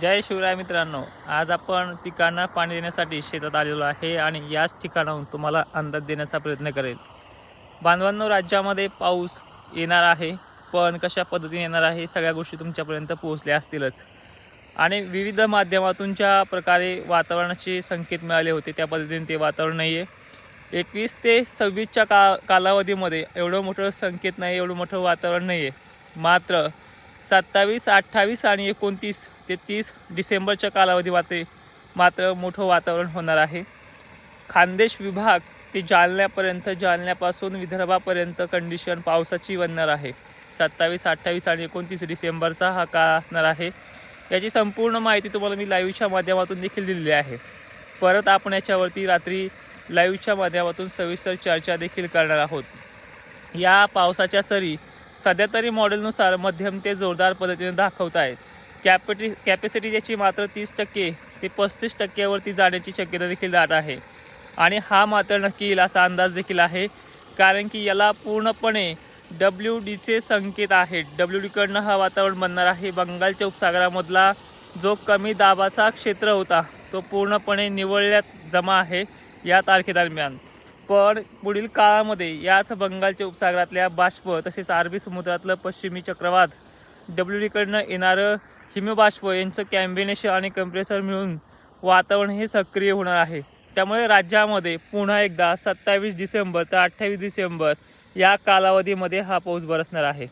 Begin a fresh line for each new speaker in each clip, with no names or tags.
जय शिवराय मित्रांनो. आज आपण पिकांना पाणी देण्यासाठी शेतात आलेलो आहे आणि याच ठिकाणाहून तुम्हाला अंदाज देण्याचा प्रयत्न करेल. बांधवांनो राज्यामध्ये पाऊस येणार आहे पण कशा पद्धतीने येणार आहे सगळ्या गोष्टी तुमच्यापर्यंत पोहोचल्या असतीलच. आणि विविध माध्यमातून ज्या प्रकारे वातावरणाचे संकेत मिळाले होते त्या पद्धतीने ते वातावरण नाही आहे एकवीस ते सव्वीसच्या का कालावधीमध्ये एवढं मोठं संकेत नाही एवढं मोठं वातावरण नाही आहे मात्र सत्तावीस अठ्ठावीस आणि एकोणतीस ते तीस डिसेंबरच्या कालावधीमध्ये मात्र मोठं वातावरण होणार आहे. खानदेश विभाग ते जालन्यापर्यंत जालन्यापासून विदर्भापर्यंत कंडिशन पावसाची बनणार आहे. सत्तावीस अठ्ठावीस आणि एकोणतीस डिसेंबरचा हा काळ असणार आहे. याची संपूर्ण माहिती तुम्हाला मी लाईव्हच्या माध्यमातून देखील दिलेली आहे. परत आपण याच्यावरती रात्री लाईव्हच्या माध्यमातून सविस्तर चर्चा देखील करणार आहोत. या पावसाच्या सरी सध्या तरी मॉडेलनुसार मध्यम ते जोरदार पद्धतीने दाखवत आहेत. कॅपिटी कॅपॅसिटी ज्याची मात्र तीस टक्के ते पस्तीस टक्क्यावरती जाण्याची शक्यता देखील दाट आहे. आणि हा मात्र नक्की येईल असा अंदाज देखील आहे. कारण की याला पूर्णपणे डब्ल्यू डीचे संकेत आहेत. डब्ल्यू डीकडनं हा वातावरण बनणार आहे. बंगालच्या उपसागरामधला जो कमी दाबाचा क्षेत्र होता तो पूर्णपणे निवळल्यात जमा आहे या तारखेदरम्यान. पण पुढील काळामध्ये याच बंगालच्या उपसागरातल्या बाष्प तसेच अरबी समुद्रातलं पश्चिमी चक्रवात डब्ल्यू डीकडनं येणारं हिमबाष्प यांचं कॅम्बिनेशन आणि कंप्रेसर मिळून वातावरण हे सक्रिय होणार आहे. त्यामुळे राज्यामध्ये पुन्हा एकदा सत्तावीस डिसेंबर तर अठ्ठावीस डिसेंबर या कालावधीमध्ये हा पाऊस बरसणार आहे.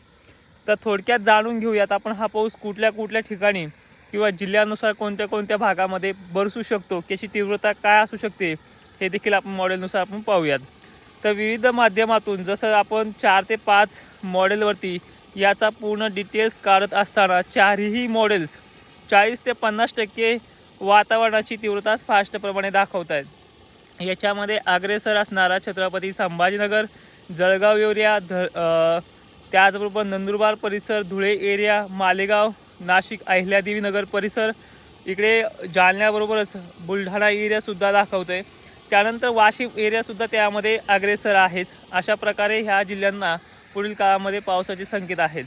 तर थोडक्यात जाणून घेऊयात आपण हा पाऊस कुठल्या कुठल्या ठिकाणी किंवा जिल्ह्यानुसार कोणत्या कोणत्या भागामध्ये बरसू शकतो त्याची तीव्रता काय असू शकते हे देखील आपण मॉडेलनुसार आपण पाहूयात. तर विविध माध्यमातून जसं आपण चार ते पाच मॉडेलवरती याचा पूर्ण डिटेल्स काढत असताना चारही मॉडेल्स चाळीस ते पन्नास टक्के वातावरणाची तीव्रता स्पष्टप्रमाणे दाखवत आहेत. याच्यामध्ये अग्रेसर असणारा छत्रपती संभाजीनगर जळगाव एरिया ध त्याचबरोबर नंदुरबार परिसर धुळे एरिया मालेगाव नाशिक अहिल्यादेवी नगर परिसर इकडे जालन्याबरोबरच बुलढाणा एरियासुद्धा दाखवतो आहे त्यानंतर वाशिम एरियासुद्धा त्यामध्ये अग्रेसर आहेच. अशा प्रकारे ह्या जिल्ह्यांना पुढील काळामध्ये पावसाचे संकेत आहेत.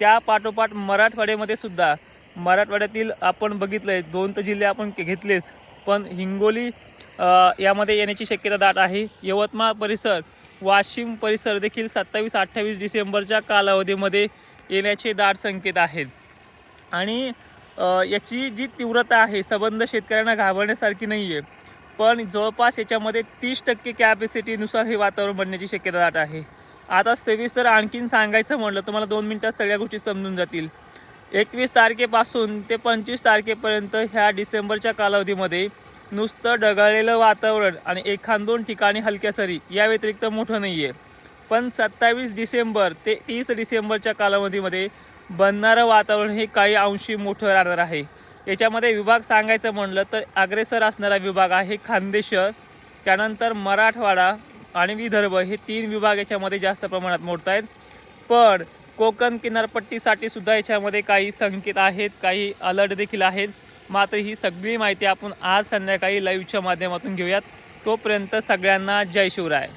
त्या पाठोपाठ मराठवाड्यामध्ये सुद्धा मराठवाड्यातील आपण बघितलं आहे दोन तर जिल्हे आपण घेतलेच पण हिंगोली यामध्ये येण्याची शक्यता दाट आहे. यवतमाळ परिसर वाशिम परिसर देखील सत्तावीस अठ्ठावीस डिसेंबरच्या कालावधीमध्ये येण्याचे दाट संकेत आहेत. आणि याची जी तीव्रता आहे संबंध शेतकऱ्यांना घाबरण्यासारखी नाही आहे पण जवळपास याच्यामध्ये तीस टक्के कॅपॅसिटीनुसार हे वातावरण बनण्याची शक्यता दाट आहे. आता सविस्तर आणखीन सांगायचं म्हटलं तर मला दोन मिनटात सगळ्या गोष्टी समजून जातील. एकवीस तारखेपासून ते पंचवीस तारखेपर्यंत ह्या डिसेंबरच्या कालावधीमध्ये नुसतं ढगाळलेलं वातावरण आणि एखाद दोन ठिकाणी हलक्या सरी या व्यतिरिक्त मोठं नाही आहे पण सत्तावीस डिसेंबर ते तीस डिसेंबरच्या कालावधीमध्ये बनणारं वातावरण हे काही अंशी मोठं राहणार आहे. याच्यामध्ये विभाग सांगायचं म्हणलं तर अग्रेसर असणारा विभाग आहे खानदेशर. त्यानंतर मराठवाडा आणि विदर्भ हे तीन विभाग याच्यामध्ये जास्त प्रमाणात मोडत आहेत. पण कोकण किनारपट्टीसाठी सुद्धा याच्यामध्ये काही संकेत आहेत काही अलर्ट देखील आहेत. मात्र ही सगळी माहिती आपण आज संध्याकाळी लाईव्हच्या माध्यमातून घेऊयात. तोपर्यंत सगळ्यांना जय शिवराय.